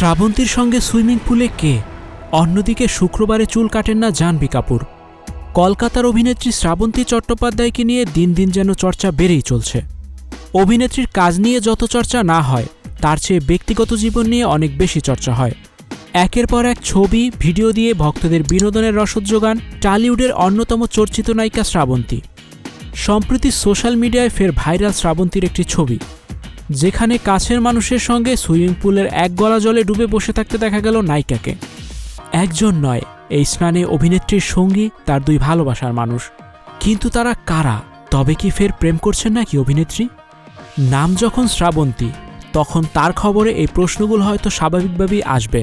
শ্রাবন্তীর সঙ্গে সুইমিং পুলে কে? অন্যদিকে শুক্রবারে চুল কাটেন না জাহ্নবী কাপুর। কলকাতার অভিনেত্রী শ্রাবন্তী চট্টোপাধ্যায়কে নিয়ে দিন দিন যেন চর্চা বেড়েই চলছে। অভিনেত্রীর কাজ নিয়ে যত চর্চা না হয়, তার চেয়ে ব্যক্তিগত জীবন নিয়ে অনেক বেশি চর্চা হয়। একের পর এক ছবি, ভিডিও দিয়ে ভক্তদের বিনোদনের রসদ যোগান টালিউডের অন্যতম চর্চিত নায়িকা শ্রাবন্তী। সম্প্রতি সোশ্যাল মিডিয়ায় ফের ভাইরাল শ্রাবন্তীর একটি ছবি। যেখানে কাছের মানুষের সঙ্গে সুইমিং পুলের এক গলা জলে ডুবে বসে থাকতে দেখা গেল নায়িকাকে। একজন নয়, এই স্নানে অভিনেত্রীর সঙ্গী, তার দুই ভালোবাসার মানুষ। কিন্তু তারা কারা? তবে কি ফের প্রেম করছেন নাকি অভিনেত্রী? নাম যখন শ্রাবন্তী, তখন তার খবরে এই প্রশ্নগুলো হয়তো স্বাভাবিকভাবেই আসবে।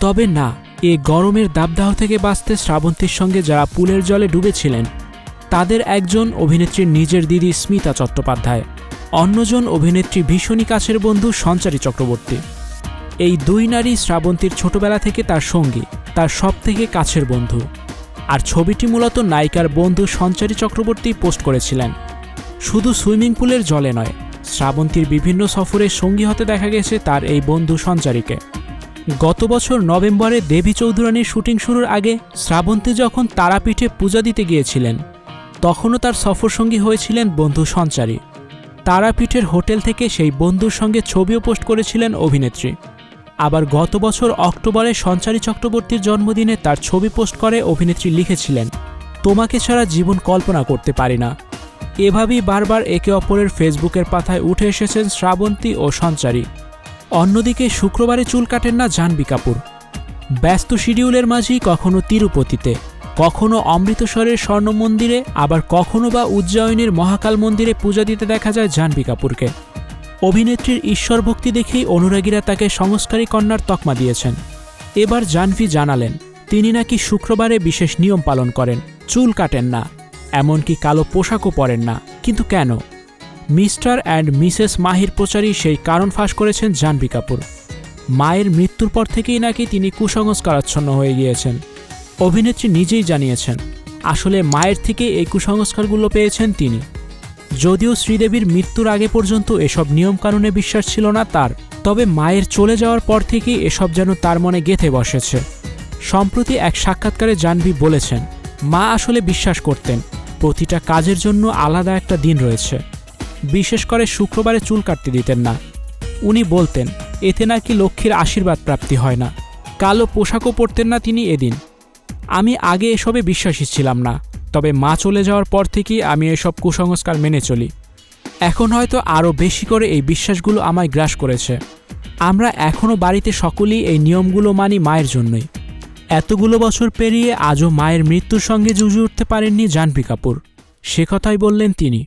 তবে না, এ গরমের দাবদাহ থেকে বাঁচতে শ্রাবন্তীর সঙ্গে যারা পুলের জলে ডুবেছিলেন, তাদের একজন অভিনেত্রীর নিজের দিদি স্মিতা চট্টোপাধ্যায়। অন্যজন অভিনেত্রী ভীষণই কাছের বন্ধু সঞ্চারী চক্রবর্তী। এই দুই নারী শ্রাবন্তীর ছোটবেলা থেকে তার সঙ্গী, তার সবথেকে কাছের বন্ধু। আর ছবিটি মূলত নায়িকার বন্ধু সঞ্চারী চক্রবর্তী পোস্ট করেছিলেন। শুধু সুইমিং পুলের জলে নয়, শ্রাবন্তীর বিভিন্ন সফরে সঙ্গী হতে দেখা গেছে তার এই বন্ধু সঞ্চারীকে। গত বছর নভেম্বরে দেবী চৌধুরানীর শুটিং শুরুর আগে শ্রাবন্তী যখন তারাপীঠে পূজা দিতে গিয়েছিলেন, তখনও তার সফরসঙ্গী হয়েছিলেন বন্ধু সঞ্চারী। তারাপীঠের হোটেল থেকে সেই বন্ধুর সঙ্গে ছবিও পোস্ট করেছিলেন অভিনেত্রী। আবার গত বছর অক্টোবরে সঞ্চারী চক্রবর্তীর জন্মদিনে তার ছবি পোস্ট করে অভিনেত্রী লিখেছিলেন, তোমাকে ছাড়া জীবন কল্পনা করতে পারি না। এভাবেই বারবার একে অপরের ফেসবুকের পাতায় উঠে এসেছেন শ্রাবন্তী ও সঞ্চারী। অন্যদিকে শুক্রবারে চুল কাটেন না জাহ্নবী কাপুর। ব্যস্ত শিডিউলের মাঝেই কখনো তিরুপতিতে। কখনো অমৃতসরের স্বর্ণ মন্দিরে আবার কখনো বা উজ্জয়িনীর মহাকাল মন্দিরে পূজা দিতে দেখা যায় জাহ্নবী কাপুরকে। অভিনেত্রীর ঈশ্বর ভক্তি দেখেই অনুরাগীরা তাকে সংস্কারী কন্যার তকমা দিয়েছেন। এবার জাহ্নবী জানালেন, তিনি নাকি শুক্রবারে বিশেষ নিয়ম পালন করেন, চুল কাটেন না, এমনকি কালো পোশাকও পরেন না, কিন্তু কেন? মিস্টার অ্যান্ড মিসেস মাহির প্রচারই সেই কারণ ফাঁস করেছেন জাহ্নবী কাপুর। মায়ের মৃত্যুর পর থেকেই নাকি তিনি কুসংস্কারাচ্ছন্ন হয়ে গিয়েছেন। অভিনেত্রী নিজেই জানিয়েছেন, আসলে মায়ের থেকে এই কুসংস্কারগুলো পেয়েছেন তিনি। যদিও শ্রীদেবীর মৃত্যুর আগে পর্যন্ত এসব নিয়মকানুনে বিশ্বাস ছিল না তার, তবে মায়ের চলে যাওয়ার পর থেকেই এসব যেন তার মনে গেঁথে বসেছে। সম্প্রতি এক সাক্ষাৎকারে জাহ্নবী বলেছেন, মা আসলে বিশ্বাস করতেন, প্রতিটা কাজের জন্য আলাদা একটা দিন রয়েছে। বিশেষ করে শুক্রবারে চুল কাটতে দিতেন না। উনি বলতেন, এতে নাকি লক্ষ্মীর আশীর্বাদ প্রাপ্তি হয় না। কালো পোশাকও পরতেন না তিনি এদিন। আমি আগে এসবে বিশ্বাসী ছিলাম না, তবে মা চলে যাওয়ার পর থেকেই আমি এসব কুসংস্কার মেনে চলি। এখন হয়তো আরও বেশি করে এই বিশ্বাসগুলো আমায় গ্রাস করেছে। আমরা এখনও বাড়িতে সকলেই এই নিয়মগুলো মানি মায়ের জন্যই। এতগুলো বছর পেরিয়ে আজও মায়ের মৃত্যুর সঙ্গে জুজে উঠতে পারেননি জাহ্নবী কাপুর। সে কথাই বললেন তিনি।